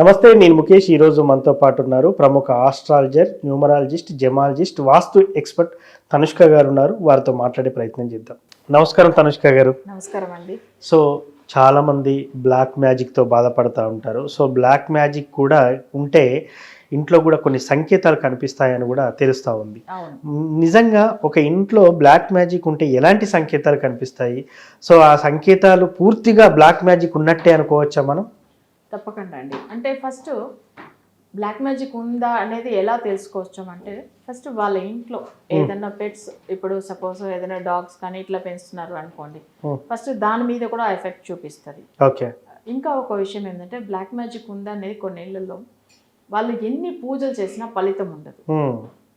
నమస్తే నేను ముఖేష్. ఈరోజు మనతో పాటు ఉన్నారు ప్రముఖ astrologer numerologist gemologist vastu expert Tanushka గారు ఉన్నారు. వారితో మాట్లాడే ప్రయత్నం చేద్దాం. నమస్కారం తనుష్క గారు. నమస్కారం అండి. సో చాలా మంది బ్లాక్ మ్యాజిక్తో బాధపడుతూ ఉంటారు. సో బ్లాక్ మ్యాజిక్ కూడా ఉంటే ఇంట్లో కూడా కొన్ని సంకేతాలు కనిపిస్తాయని కూడా తెలుస్తూ ఉంది. నిజంగా ఒక ఇంట్లో బ్లాక్ మ్యాజిక్ ఉంటే ఎలాంటి సంకేతాలు కనిపిస్తాయి? సో ఆ సంకేతాలు పూర్తిగా బ్లాక్ మ్యాజిక్ ఉన్నట్టే అనుకోవచ్చా మనం? తప్పకుండా అండి. అంటే ఫస్ట్ బ్లాక్ మ్యాజిక్ ఉందా అనేది ఎలా తెలుసుకోవచ్చు అంటే ఫస్ట్ వాళ్ళ ఇంట్లో ఏదైనా పెట్స్ ఇప్పుడు సపోజ్ ఏదైనా డాగ్స్ కానీ ఇట్లా పెంచుతున్నారు అనుకోండి. ఫస్ట్ దాని మీద కూడా ఎఫెక్ట్ చూపిస్తుంది. ఓకే. ఇంకా ఒక విషయం ఏంటంటే బ్లాక్ మ్యాజిక్ ఉందా అనేది కొన్ని ఇళ్ళలో వాళ్ళు ఎన్ని పూజలు చేసినా ఫలితం ఉండదు.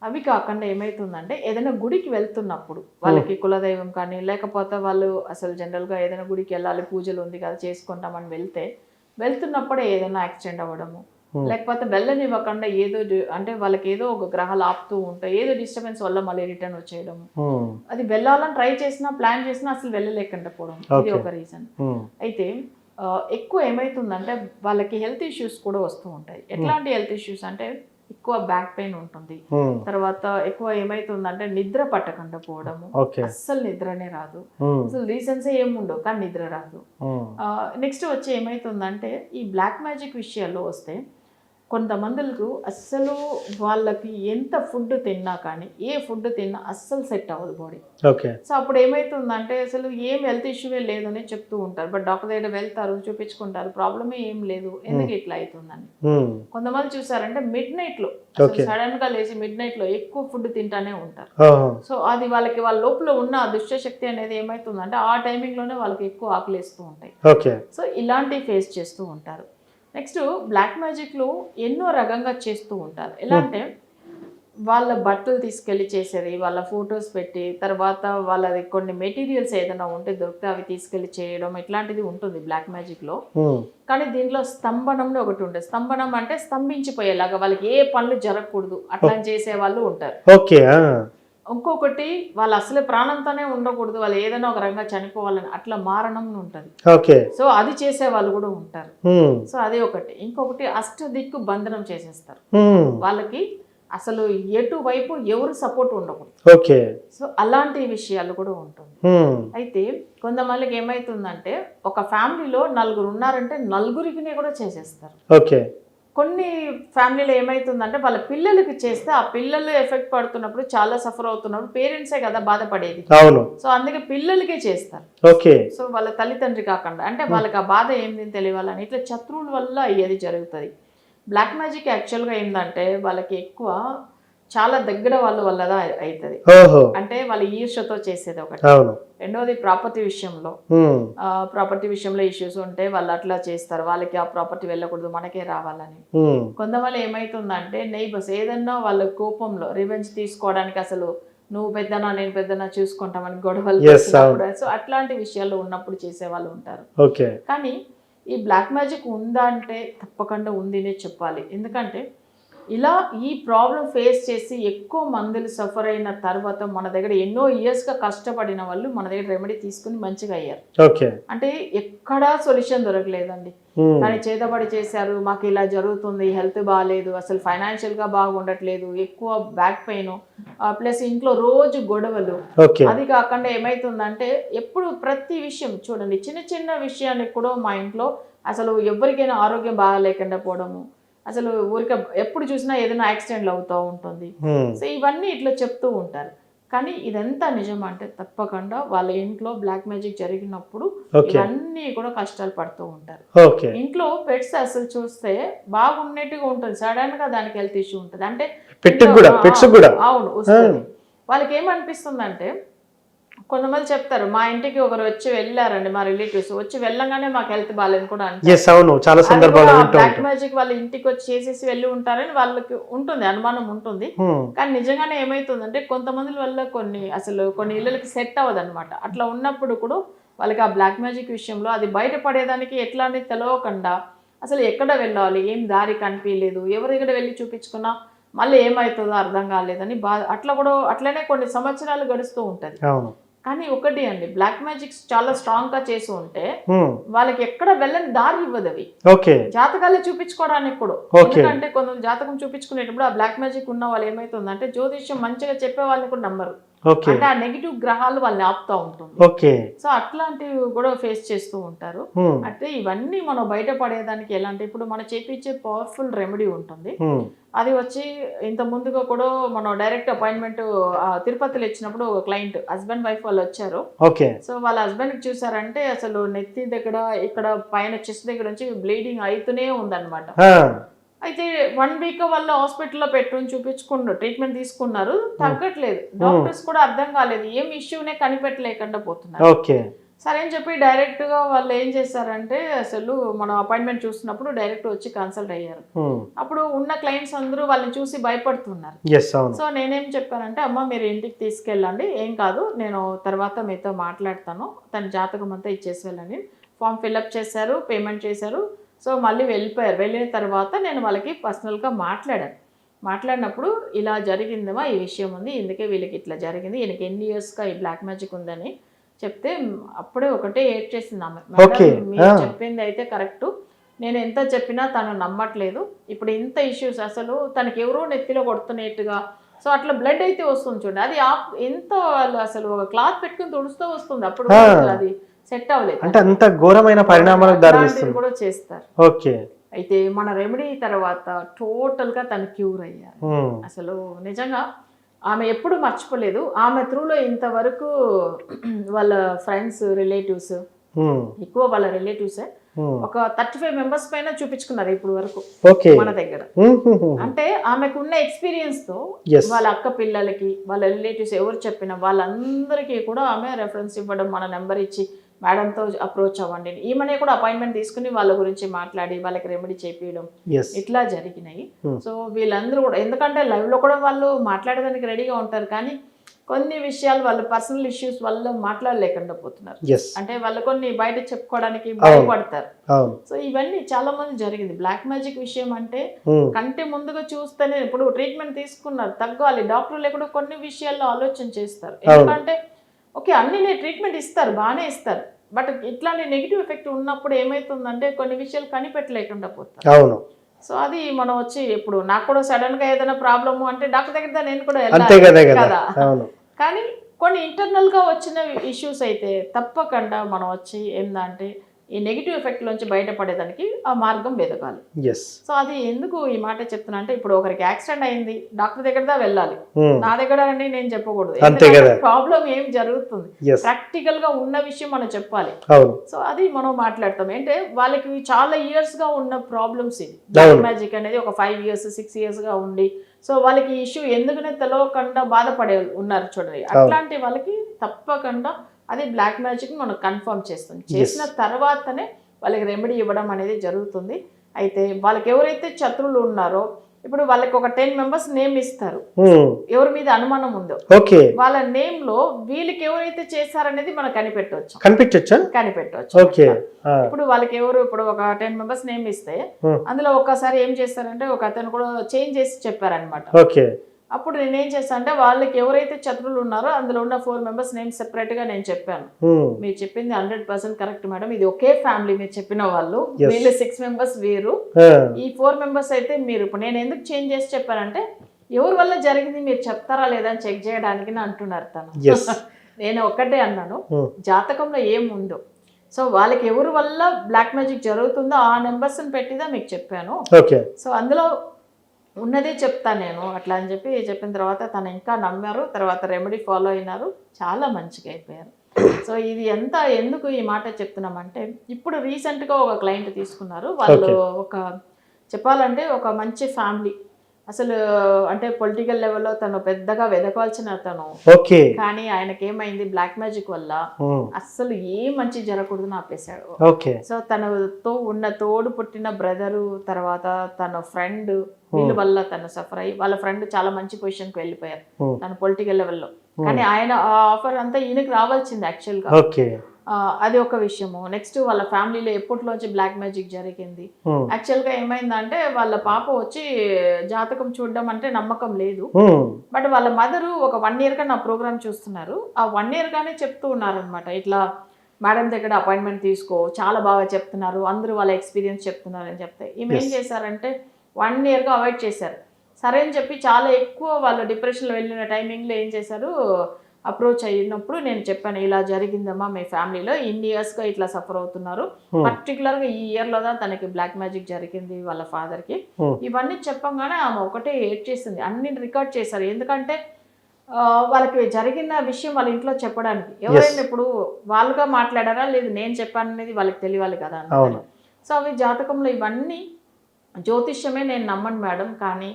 అవి కాకుండా ఏమవుతుందంటే ఏదైనా గుడికి వెళ్తున్నప్పుడు వాళ్ళకి కులదైవం కానీ లేకపోతే వాళ్ళు అసలు జనరల్గా ఏదైనా గుడికి వెళ్ళాలి పూజలు ఉంది కదా చేసుకుంటామని వెళ్తే వెళ్తున్నప్పుడే ఏదైనా యాక్సిడెంట్ అవ్వడము. లేకపోతే వెళ్ళనివ్వకుండా ఏదో అంటే వాళ్ళకి ఏదో ఒక గ్రహాలు ఆపుతూ ఉంటాయి ఏదో డిస్టర్బెన్స్ వల్ల మళ్ళీ రిటర్న్ వచ్చేయడము Hmm. అది వెళ్ళాలని ట్రై చేసినా ప్లాన్ చేసినా అసలు వెళ్ళలేకుండా పోవడం ఇది. ఒక రీజన్. అయితే ఎక్కువ ఏమవుతుందంటే వాళ్ళకి హెల్త్ ఇష్యూస్ కూడా వస్తూ ఉంటాయి ఎట్లాంటి హెల్త్ ఇష్యూస్ అంటే ఎక్కువ బ్యాక్ పెయిన్ ఉంటుంది Hmm. తర్వాత ఎక్కువ ఏమైతుందంటే నిద్ర పట్టకుండా పోవడము అస్సలు నిద్రనే రాదు Hmm. అసలు రీజన్స్ ఏమి ఉండవు కానీ నిద్ర రాదు Hmm. నెక్స్ట్ వచ్చి ఏమైతుందంటే ఈ బ్లాక్ మ్యాజిక్ విషయాల్లో వస్తే కొంతమందులకు అస్సలు వాళ్ళకి ఎంత ఫుడ్ తిన్నా కానీ ఏ ఫుడ్ తిన్నా అస్సలు సెట్ అవ్వదు బాడీ ఓకే. సో అప్పుడు ఏమైతుందంటే అసలు ఏం హెల్త్ ఇష్యూవే లేదని చెప్తూ ఉంటారు. బట్ డాక్టర్ దగ్గర వెళ్తారు చూపించుకుంటారు ప్రాబ్లమే ఏం లేదు. ఎందుకు ఇట్లా అవుతుందని? Hmm. కొంతమంది చూసారంటే మిడ్ నైట్లో. సడన్గా లేచి మిడ్ నైట్లో ఎక్కువ ఫుడ్ తింటానే ఉంటారు. సో అది వాళ్ళకి వాళ్ళ లోపల ఉన్న దుష్ట శక్తి అనేది ఏమవుతుందంటే ఆ టైమింగ్లోనే వాళ్ళకి ఎక్కువ ఆకలిస్తూ ఉంటాయి. సో ఇలాంటివి ఫేస్ చేస్తూ ఉంటారు. నెక్స్ట్ బ్లాక్ మ్యాజిక్లో ఎన్నో రకంగా చేస్తూ ఉంటారు. ఎలా అంటే వాళ్ళ బట్టలు తీసుకెళ్ళి చేసేది వాళ్ళ ఫొటోస్ పెట్టి తర్వాత వాళ్ళది కొన్ని మెటీరియల్స్ ఏదైనా ఉంటే దొరికితే అవి తీసుకెళ్ళి చేయడం ఇట్లాంటిది ఉంటుంది బ్లాక్ మ్యాజిక్లో. కానీ దీంట్లో స్తంభనంలో ఒకటి ఉంటుంది. స్తంభనం అంటే స్తంభించిపోయేలాగా వాళ్ళకి ఏ పనులు జరగకూడదు. అట్లా చేసే వాళ్ళు ఉంటారు. ఓకే. ఇంకొకటి వాళ్ళు అసలు ప్రాణంతోనే ఉండకూడదు. వాళ్ళు ఏదైనా ఒక రంగా చనిపోవాలని అట్లా మారణం ఉంటుంది. ఓకే. సో అది చేసే వాళ్ళు కూడా ఉంటారు. సో అది ఒకటి. ఇంకొకటి అష్టదిక్కు బంధనం చేసేస్తారు. వాళ్ళకి అసలు ఎటువైపు ఎవరు సపోర్ట్ ఉండకూడదు. ఓకే. సో అలాంటి విషయాలు కూడా ఉంటుంది. అయితే కొంతమందికి ఏమవుతుందంటే ఒక ఫ్యామిలీలో నలుగురు ఉన్నారంటే నలుగురికి కూడా చేసేస్తారు. ఓకే. కొన్ని ఫ్యామిలీలో ఏమవుతుందంటే వాళ్ళ పిల్లలకి చేస్తే ఆ పిల్లలు ఎఫెక్ట్ పడుతున్నప్పుడు చాలా సఫర్ అవుతున్నప్పుడు పేరెంట్సే కదా బాధపడేది. అవును. సో అందుకే పిల్లలకే చేస్తారు. ఓకే. సో వాళ్ళ తల్లిదండ్రి కాకుండా అంటే వాళ్ళకి ఆ బాధ ఏంది తెలియాలని ఇట్లా శత్రువుల వల్ల అయ్యేది జరుగుతుంది. బ్లాక్ మ్యాజిక్ యాక్చువల్గా ఏంటంటే వాళ్ళకి ఎక్కువ చాలా దగ్గర వాళ్ళ వల్లదా అవుతుంది అంటే వాళ్ళ ఈర్షతో చేసేది ఒకటి. రెండోది ప్రాపర్టీ విషయంలో. ప్రాపర్టీ విషయంలో ఇష్యూస్ ఉంటే వాళ్ళు అట్లా చేస్తారు. వాళ్ళకి ఆ ప్రాపర్టీ వెళ్ళకూడదు మనకే రావాలని. కొంతమంది ఏమవుతుందంటే నైబర్స్ ఏదన్నా వాళ్ళ కోపంలో రివెంజ్ తీసుకోవడానికి అసలు నువ్వు పెద్దనా నేను పెద్దనా చూసుకుంటామని గొడవలు సో అట్లాంటి విషయాల్లో ఉన్నప్పుడు చేసే వాళ్ళు ఉంటారు. కానీ ఈ బ్లాక్ మ్యాజిక్ ఉందా అంటే తప్పకుండా ఉందినే చెప్పాలి. ఎందుకంటే ఇలా ఈ ప్రాబ్లం ఫేస్ చేసి ఎక్కువ మందులు సఫర్ అయిన తర్వాత మన దగ్గర ఎన్నో ఇయర్స్గా కష్టపడిన వాళ్ళు మన దగ్గర రెమెడీ తీసుకుని మంచిగా అయ్యారు. అంటే ఎక్కడా సొల్యూషన్ దొరకలేదండి. Hmm. కానీ చేతబడి చేశారు మాకు ఇలా జరుగుతుంది హెల్త్ బాగాలేదు అసలు ఫైనాన్షియల్గా బాగుండట్లేదు ఎక్కువ బ్యాక్ పెయిన్ ప్లస్ ఇంట్లో రోజు గొడవలు. అది కాకుండా ఏమైతుందంటే ఎప్పుడు ప్రతి విషయం చూడండి చిన్న చిన్న విషయానికి కూడా మా ఇంట్లో అసలు ఎవరికైనా ఆరోగ్యం బాగాలేకుండా పోవడము అసలు ఊరికే ఎప్పుడు చూసినా ఏదైనా యాక్సిడెంట్లు అవుతూ ఉంటుంది. సో ఇవన్నీ ఇట్లా చెప్తూ ఉంటారు. కానీ ఇదంతా నిజం అంటే తప్పకుండా వాళ్ళ ఇంట్లో బ్లాక్ మ్యాజిక్ జరిగినప్పుడు ఇవన్నీ కూడా కష్టాలు పడుతూ ఉంటారు. ఇంట్లో పెట్స్ అసలు చూస్తే బాగున్నట్టుగా ఉంటుంది. సడన్గా దానికి హెల్త్ ఇష్యూ ఉంటుంది. అంటే అవును వస్తుంది. వాళ్ళకి ఏమనిపిస్తుంది అంటే కొంతమంది చెప్తారు మా ఇంటికి ఒకరు వచ్చి వెళ్ళారండి మా రిలేటివ్స్ వచ్చి వెళ్ళంగానే మాకు హెల్త్ బాగాలేదు కూడా అంటారు. ఎస్ అవును. చాలా సందర్భాల్లో వింటూ బ్లాక్ మ్యాజిక్ వాళ్ళ ఇంటికి వచ్చి చేసేసి వెళ్ళి ఉంటారని వాళ్ళకి ఉంటుంది అనుమానం ఉంటుంది. Hmm. కానీ నిజంగానే ఏమవుతుందంటే కొంతమంది వల్ల కొన్ని అసలు కొన్ని ఇళ్ళకి సెట్ అవ్వదు అనమాట అట్లా ఉన్నప్పుడు కూడా వాళ్ళకి ఆ బ్లాక్ మ్యాజిక్ విషయంలో అది బయటపడేదానికి ఎట్లా అనేది తెలియకుండా అసలు ఎక్కడ వెళ్ళాలి ఏం దారి కనిపించలేదు ఎవరి దగ్గర వెళ్ళి చూపించుకున్నా మళ్ళీ ఏమవుతుందో అర్థం కాలేదని బా అట్లా కూడా అట్లనే కొన్ని సంవత్సరాలు గడుస్తూ ఉంటుంది. అవును. కానీ ఒకటి అండి బ్లాక్ మ్యాజిక్స్ చాలా స్ట్రాంగ్గా చేసి ఉంటే వాళ్ళకి ఎక్కడ వెళ్ళని దారి ఇవ్వదు అవి. జాతకాలే చూపించుకోవడానికి కూడా. ఎందుకంటే కొంత జాతకం చూపించుకునేటప్పుడు ఆ బ్లాక్ మ్యాజిక్ ఉన్న వాళ్ళు ఏమైతుందంటే జ్యోతిష్యం మంచిగా చెప్పే వాళ్ళని కూడా నమ్మరు. అంటే ఆ నెగిటివ్ గ్రహాలు వాళ్ళని ఆపుతా ఉంటుంది. సో అట్లాంటివి కూడా ఫేస్ చేస్తూ ఉంటారు. అంటే ఇవన్నీ మనం బయటపడేదానికి ఎలా అంటే ఇప్పుడు మనం చేపించే పవర్ఫుల్ రెమెడీ ఉంటుంది. అది వచ్చి ఇంత ముందుగా కూడా మనం డైరెక్ట్ అపాయింట్మెంట్ తిరుపతిలో ఇచ్చినప్పుడు ఒక క్లయింట్ హస్బెండ్ వైఫ్ వాళ్ళు వచ్చారు. ఓకే. సో వాళ్ళ హస్బెండ్ చూసారంటే అసలు నెత్తి దగ్గర ఇక్కడ పైన చెస్ట్ దగ్గర నుంచి బ్లీడింగ్ అవుతూనే ఉందన్నమాట. అయితే వన్ వీక్ వాళ్ళ హాస్పిటల్లో పెట్టుకుని చూపించుకున్నారు ట్రీట్మెంట్ తీసుకున్నారు. తగ్గట్లేదు. డాక్టర్స్ కూడా అర్థం కాలేదు. ఏం ఇష్యూనే కనిపెట్టలేకుండా పోతున్నారు. ఓకే. సరే అని చెప్పి డైరెక్ట్గా వాళ్ళు ఏం చేశారంటే అసలు మనం అపాయింట్మెంట్ చూసినప్పుడు డైరెక్ట్ వచ్చి కన్సల్ట్ అయ్యారు. అప్పుడు ఉన్న క్లయింట్స్ అందరూ వాళ్ళని చూసి భయపడుతున్నారు. సో నేనేం చెప్పానంటే అమ్మ మీరు ఇంటికి తీసుకెళ్ళండి. ఏం కాదు నేను తర్వాత మీతో మాట్లాడతాను. తన జాతకం అంతా ఇచ్చేసి వెళ్ళండి. ఫామ్ ఫిల్అప్ చేశారు పేమెంట్ చేశారు. సో మళ్ళీ వెళ్ళిపోయారు. వెళ్ళిన తర్వాత నేను వాళ్ళకి పర్సనల్గా మాట్లాడాను. మాట్లాడినప్పుడు ఇలా జరిగిందమ్మా ఈ విషయం ఉంది. ఇందుకే వీళ్ళకి ఇట్లా జరిగింది. ఈయనకి ఎన్ని ఇయర్స్గా ఈ బ్లాక్ మ్యాజిక్ ఉందని చెప్తే అప్పుడే ఒకటే ఏడ్ చేసింది ఆమె. Okay. "మేడం, మీరు. చెప్పింది అయితే కరెక్ట్. నేను ఎంత చెప్పినా తను నమ్మట్లేదు. ఇప్పుడు ఇంత ఇష్యూస్ అసలు తనకి ఎవరో నెత్తిలో కొడుతున్నట్టుగా. సో అట్లా బ్లడ్ అయితే వస్తుంది చూడండి. అది ఎంత వాళ్ళు అసలు ఒక క్లాత్ పెట్టుకుని తుడుస్తూ వస్తుంది. అప్పుడు అది సెట్ అవ్వలేదు. అంటే అంత ఘోరమైన పరిణామాలకు కూడా చేస్తారు. ఓకే. అయితే మన రెమెడీ తర్వాత టోటల్గా తను క్యూర్ అయ్యారు. అసలు నిజంగా ఆమె ఎప్పుడు మర్చిపోలేదు. ఆమె త్రూలో ఇంతవరకు వాళ్ళ ఫ్రెండ్స్ రిలేటివ్స్ ఉమ్, ఎక్కువ వాళ్ళ రిలేటివ్సే ఉమ్, ఒక థర్టీ ఫైవ్ మెంబర్స్ పైన చూపించుకున్నారు ఇప్పుడు వరకు. ఓకే. మన దగ్గర. ఉమ్, అంటే ఆమెకు ఉన్న ఎక్స్పీరియన్స్తో. వాళ్ళ అక్క పిల్లలకి వాళ్ళ రిలేటివ్స్ ఎవరు చెప్పినా వాళ్ళందరికీ కూడా ఆమె రెఫరెన్స్ ఇవ్వడం మన నెంబర్ ఇచ్చి మేడంతో అప్రోచ్ అవ్వండి. ఈమెనే కూడా అపాయింట్మెంట్ తీసుకుని వాళ్ళ గురించి మాట్లాడి వాళ్ళకి రెమెడీ చేపించడం ఇట్లా జరిగినాయి. Hmm. సో వీళ్ళందరూ కూడా ఎందుకంటే live లో కూడా వాళ్ళు మాట్లాడడానికి రెడీగా ఉంటారు కానీ కొన్ని విషయాలు వాళ్ళ పర్సనల్ ఇష్యూస్ వల్ల మాట్లాడలేకుండా పోతున్నారు అంటే వాళ్ళు కొన్ని బయట చెప్పుకోవడానికి భయపడతారు. సో ఇవన్నీ చాలా మంది జరిగింది. బ్లాక్ మ్యాజిక్ విషయం అంటే ఉమ్, కంటి ముందుగా చూస్తేనే ఇప్పుడు ట్రీట్మెంట్ తీసుకున్నారు తగ్గాలి. డాక్టర్లు కూడా కొన్ని విషయాల్లో ఆలోచన చేస్తారు. ఎందుకంటే ఓకే అన్ని ట్రీట్మెంట్ ఇస్తారు బాగానే ఇస్తారు. బట్ ఇట్లాంటి నెగిటివ్ ఎఫెక్ట్ ఉన్నప్పుడు ఏమైతుందంటే కొన్ని విషయాలు కనిపెట్టలేకుండా పోతారు అవును. సో అది మనం వచ్చి ఇప్పుడు నాకు కూడా సడన్గా ఏదైనా ప్రాబ్లము అంటే డాక్టర్ దగ్గర నేను కూడా వెళ్ళాలి. కదా కానీ కొన్ని ఇంటర్నల్గా వచ్చిన ఇష్యూస్ అయితే తప్పకుండా మనం వచ్చి ఏందంటే ఈ నెగిటివ్ ఎఫెక్ట్ నుంచి బయటపడేదానికి ఆ మార్గం వెతకాలి సో అది ఎందుకు ఈ మాట చెప్తున్నా అంటే ఇప్పుడు ఒకరికి యాక్సిడెంట్ అయింది డాక్టర్ దగ్గర దా వెళ్ళాలి. ఉమ్, నా దగ్గర అండి నేను చెప్పకూడదు. ప్రాబ్లం ఏం జరుగుతుంది? ప్రాక్టికల్గా ఉన్న విషయం మనం చెప్పాలి. సో అది మనం మాట్లాడతాం. అంటే వాళ్ళకి చాలా ఇయర్స్గా ఉన్న ప్రాబ్లమ్స్ ఇది. మ్యాజిక్ అనేది ఒక ఫైవ్ ఇయర్స్ సిక్స్ ఇయర్స్గా ఉండి సో వాళ్ళకి ఇష్యూ ఎందుకనే తెలవకుండా బాధపడే ఉన్నారు చూడండి. అట్లాంటి వాళ్ళకి తప్పకుండా అది బ్లాక్ మ్యాజిక్ మనం కన్ఫర్మ్ చేస్తుంది చేసిన తర్వాతనే వాళ్ళకి రెమెడీ ఇవ్వడం అనేది జరుగుతుంది. అయితే వాళ్ళకి ఎవరైతే శత్రువులు ఉన్నారో ఇప్పుడు వాళ్ళకి ఒక టెన్ మెంబర్స్ నేమ్ ఇస్తారు. ఉమ్, ఎవరి మీద అనుమానం ఉందో ఓకే వాళ్ళ నేమ్లో వీళ్ళకి ఎవరైతే చేశారనేది మనం కనిపెట్టవచ్చు కనిపెట్టవచ్చు ఓకే ఆ, ఇప్పుడు వాళ్ళకి ఎవరు ఇప్పుడు ఒక టెన్ మెంబర్స్ నేమ్ ఇస్తే Hmm. అందులో ఒక్కసారి ఏం చేస్తారంటే ఒక అతను కూడా చేంజ్ చేసి చెప్పారనమాట ఓకే అప్పుడు నేను ఏం చేస్తాను అంటే వాళ్ళకి ఎవరైతే శత్రువులు ఉన్నారో అందులో ఉన్న ఫోర్ మెంబర్స్ నేమ్ సెపరేట్గా నేను చెప్పాను. మీరు చెప్పింది హండ్రెడ్ పర్సెంట్ కరెక్ట్ మేడం. ఇది ఒకే ఫ్యామిలీ మీరు చెప్పిన వాళ్ళు. వీళ్ళు సిక్స్ మెంబర్స్ వేరు. ఈ ఫోర్ మెంబర్స్ అయితే మీరు ఇప్పుడు నేను ఎందుకు చేంజ్ చేసి చెప్పానంటే ఎవరి వల్ల జరిగింది మీరు చెప్తారా లేదా అని చెక్ చేయడానికి అంటున్నారు తను. నేను ఒక్కటే అన్నాను. జాతకంలో ఏముందో సో వాళ్ళకి ఎవరి వల్ల బ్లాక్ మ్యాజిక్ జరుగుతుందో ఆ నెంబర్స్ని పెట్టిదా మీకు చెప్పాను. సో అందులో ఉన్నదే చెప్తాను నేను అట్లా అని చెప్పి చెప్పిన తర్వాత తను ఇంకా నమ్మారు తర్వాత రెమెడీ ఫాలో అయినారు చాలా మంచిగా అయిపోయారు. సో ఇది ఎంత ఎందుకు ఈ మాట చెప్తున్నామంటే ఇప్పుడు రీసెంట్గా ఒక క్లయింట్ తీసుకున్నారు. వాళ్ళు ఒక చెప్పాలంటే ఒక మంచి ఫ్యామిలీ అసలు అంటే పొలిటికల్ లెవెల్లో తను పెద్దగా వెదకాల్సిన తను ఓకే. కానీ ఆయనకి ఏమైంది బ్లాక్ మ్యాజిక్ వల్ల ఉమ్, అస్సలు ఏ మంచి జరగకూడదు ఆపేశాడు. ఓకే. సో తనతో ఉన్న తోడు పుట్టిన బ్రదరు తర్వాత తన ఫ్రెండ్ వీళ్ళ వల్ల తను సఫర్ అయ్యి వాళ్ళ ఫ్రెండ్ చాలా మంచి పొజిషన్కి వెళ్ళిపోయారు Hmm. తన పొలిటికల్ లెవెల్లో కానీ ఆయన ఆ ఆఫర్ అంతా ఈయనకి రావాల్సింది యాక్చువల్గా ఓకే. ఆ, అది ఒక విషయము. నెక్స్ట్ వాళ్ళ ఫ్యామిలీలో ఎప్పటిలోంచి బ్లాక్ మ్యాజిక్ జరిగింది? ఉమ్, యాక్చువల్గా ఏమైందంటే వాళ్ళ పాప వచ్చి జాతకం చూడడం అంటే నమ్మకం లేదు. బట్ వాళ్ళ మదరు ఒక వన్ ఇయర్గా నా ప్రోగ్రామ్ చూస్తున్నారు. ఆ వన్ ఇయర్గానే చెప్తూ ఉన్నారనమాట ఇట్లా మేడం దగ్గర అపాయింట్మెంట్ తీసుకో. చాలా బాగా చెప్తున్నారు. అందరూ వాళ్ళ ఎక్స్పీరియన్స్ చెప్తున్నారు అని చెప్తే. ఈమె ఏం. చేశారంటే వన్ ఇయర్గా అవాయిడ్ చేశారు. సరే అని చెప్పి చాలా ఎక్కువ వాళ్ళు డిప్రెషన్లో వెళ్ళిన టైమింగ్లో ఏం చేశారు? అప్రోచ్ అయినప్పుడు నేను చెప్పాను ఇలా జరిగిందమ్మా మీ ఫ్యామిలీలో ఇన్ని ఇయర్స్గా ఇట్లా సఫర్ అవుతున్నారు. Hmm. పర్టికులర్గా ఈ ఇయర్లో தான் తనకి బ్లాక్ మ్యాజిక్ జరిగింది వాళ్ళ ఫాదర్కి. Hmm. ఇవన్నీ చెప్పంగానే ఆమె ఒకటే ఏడ్ చేసింది. అన్ని రికార్డ్ చేశారు. ఎందుకంటే వాళ్ళకి జరిగిన విషయం వాళ్ళ ఇంట్లో చెప్పడానికి. ఎవరైనా ఇప్పుడు వాళ్ళుగా మాట్లాడారా? లేదు నేను చెప్పాను అనేది వాళ్ళకి తెలియాలి కదా. సో అవి జాతకంలో ఇవన్నీ జ్యోతిష్యమే నేను నమ్మను మేడం. కానీ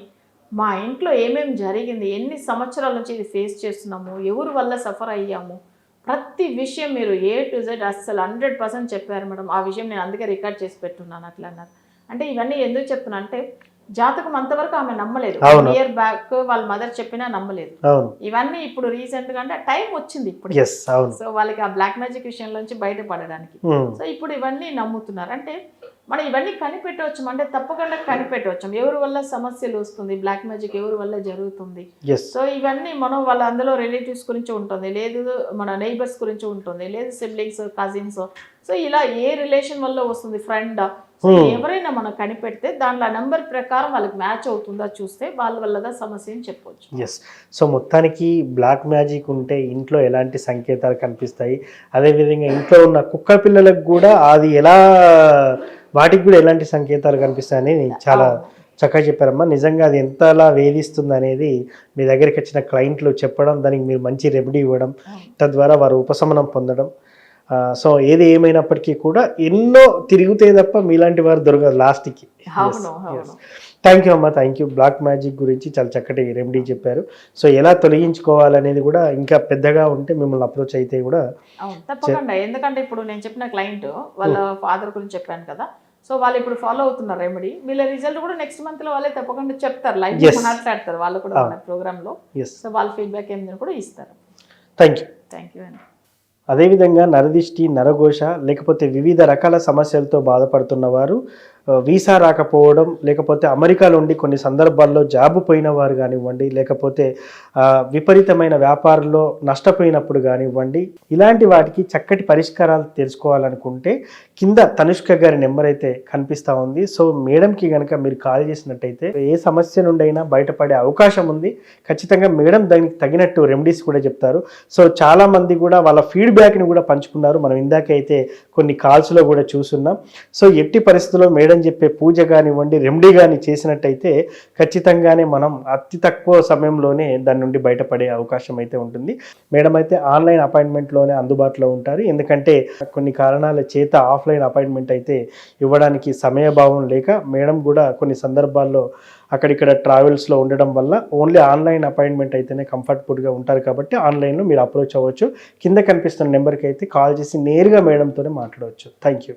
మా ఇంట్లో ఏమేమి జరిగింది ఎన్ని సంవత్సరాల నుంచి ఇది ఫేస్ చేస్తున్నాము ఎవరి వల్ల సఫర్ అయ్యాము ప్రతి విషయం మీరు ఏ టు జెడ్ అస్సలు హండ్రెడ్ పర్సెంట్ చెప్పారు మేడం. ఆ విషయం నేను అందుకే రికార్డ్ చేసి పెట్టున్నాను అట్లా అన్నారు. అంటే ఇవన్నీ ఎందుకు చెప్తున్నా అంటే జాతకం అంతవరకు ఆమె నమ్మలేదు. అవును. ఇయర్ బ్యాక్ వాళ్ళ మదర్ చెప్పినా నమ్మలేదు. ఇవన్నీ ఇప్పుడు రీసెంట్గా అంటే టైం వచ్చింది ఇప్పుడు. సో వాళ్ళకి ఆ బ్లాక్ మ్యాజిక్ విషయంలోంచి బయటపడడానికి. సో ఇప్పుడు ఇవన్నీ నమ్ముతున్నారు. అంటే మనం ఇవన్నీ కనిపెట్టవచ్చు అంటే తప్పకుండా కనిపెట్టవచ్చు. ఎవరి వల్ల సమస్యలు వస్తుంది? బ్లాక్ మ్యాజిక్ ఎవరి వల్ల జరుగుతుంది? సో ఇవన్నీ మనం వాళ్ళ అందులో రిలేటివ్స్ గురించి ఉంటుంది లేదు మన నైబర్స్ గురించి ఉంటుంది లేదు సిబ్లింగ్స్ కజిన్స్ సో ఇలా ఏ రిలేషన్ వల్ల వస్తుంది? Friend so Hmm. ఎవరైనా మనం కనిపెడితే దాంట్లో నెంబర్ ప్రకారం వాళ్ళకి మ్యాచ్ అవుతుందా చూస్తే వాళ్ళ వల్లదా సమస్య అని చెప్పొచ్చు. ఎస్ సో మొత్తానికి బ్లాక్ మ్యాజిక్ ఉంటే ఇంట్లో ఎలాంటి సంకేతాలు కనిపిస్తాయి? అదేవిధంగా ఇంట్లో ఉన్న కుక్క పిల్లలకు కూడా అది ఎలా వాటికి కూడా ఎలాంటి సంకేతాలు కనిపిస్తాయని చాలా చక్కగా చెప్పారమ్మా. నిజంగా అది ఎంతలా వేధిస్తుంది అనేది మీ దగ్గరికి వచ్చిన క్లయింట్లు చెప్పడం దానికి మీరు మంచి రెమెడీ ఇవ్వడం తద్వారా వారు ఉపశమనం పొందడం. సో ఏది ఏమైనప్పటికీ కూడా ఎన్నో తిరిగితే తప్ప మీలాంటి వారు దొరకదు లాస్ట్కి. థ్యాంక్ యూ అమ్మా. థ్యాంక్ యూ బ్లాక్ మ్యాజిక్ గురించి చాలా చక్కటి రెమెడీ చెప్పారు. సో ఎలా తొలగించుకోవాలనేది కూడా ఇంకా పెద్దగా ఉంటే మిమ్మల్ని అప్రోచ్ అయితే కూడా తప్పకుండా. ఎందుకంటే ఇప్పుడు నేను చెప్పిన క్లయింట్ వాళ్ళ ఫాదర్ గురించి చెప్పాను కదా. సో వాళ్ళు ఇప్పుడు ఫాలో అవుతున్నారు రెమెడీ వీళ్ళ రిజల్ట్ కూడా నెక్స్ట్ మంత్లో వాళ్ళే తప్పకుండా చెప్తారు. Live Yes. మాట్లాడతారు. వాళ్ళు కూడా మన ప్రోగ్రామ్లో. ఎస్ సో వాళ్ళ ఫీడ్బ్యాక్ ఏమైనా కూడా ఇస్తారు. థ్యాంక్ యూ థ్యాంక్ యూ అండి అదేవిధంగా నరదిష్టి నరఘోష లేకపోతే వివిధ రకాల సమస్యలతో బాధపడుతున్న వారు వీసా రాకపోవడం లేకపోతే అమెరికాలో ఉండి కొన్ని సందర్భాల్లో జాబు పోయిన వారు కానివ్వండి లేకపోతే విపరీతమైన వ్యాపారంలో నష్టపోయినప్పుడు కానివ్వండి ఇలాంటి వాటికి చక్కటి పరిష్కారాలు తెలుసుకోవాలనుకుంటే కింద తనుష్క గారి నెంబర్ అయితే కనిపిస్తూ ఉంది. సో మేడంకి కనుక మీరు కాల్ చేసినట్టయితే ఏ సమస్య నుండైనా బయటపడే అవకాశం ఉంది. ఖచ్చితంగా మేడం దానికి తగినట్టు రెమెడీస్ కూడా చెప్తారు. సో చాలామంది కూడా వాళ్ళ ఫీడ్బ్యాక్ని కూడా పంచుకున్నారు. మనం ఇందాకైతే కొన్ని కాల్స్లో కూడా చూస్తున్నాం సో ఎట్టి పరిస్థితుల్లో మేడం చెప్పే పూజ కానివ్వండి రెమెడీ కానీ చేసినట్టయితే ఖచ్చితంగానే మనం అతి తక్కువ సమయంలోనే దాని నుండి బయటపడే అవకాశం అయితే ఉంటుంది. మేడం అయితే ఆన్లైన్ అపాయింట్మెంట్లోనే అందుబాటులో ఉంటారు. ఎందుకంటే కొన్ని కారణాల చేత ఆఫ్లైన్ అపాయింట్మెంట్ అయితే ఇవ్వడానికి సమయభావం లేక మేడం కూడా కొన్ని సందర్భాల్లో అక్కడిక్కడ ట్రావెల్స్లో ఉండడం వల్ల ఓన్లీ ఆన్లైన్ అపాయింట్మెంట్ అయితేనే కంఫర్టబుల్గా ఉంటారు కాబట్టి ఆన్లైన్లో మీరు అప్రోచ్ అవ్వచ్చు. కింద కనిపిస్తున్న నెంబర్కి అయితే కాల్ చేసి నేరుగా మేడంతోనే మాట్లాడవచ్చు. Thank you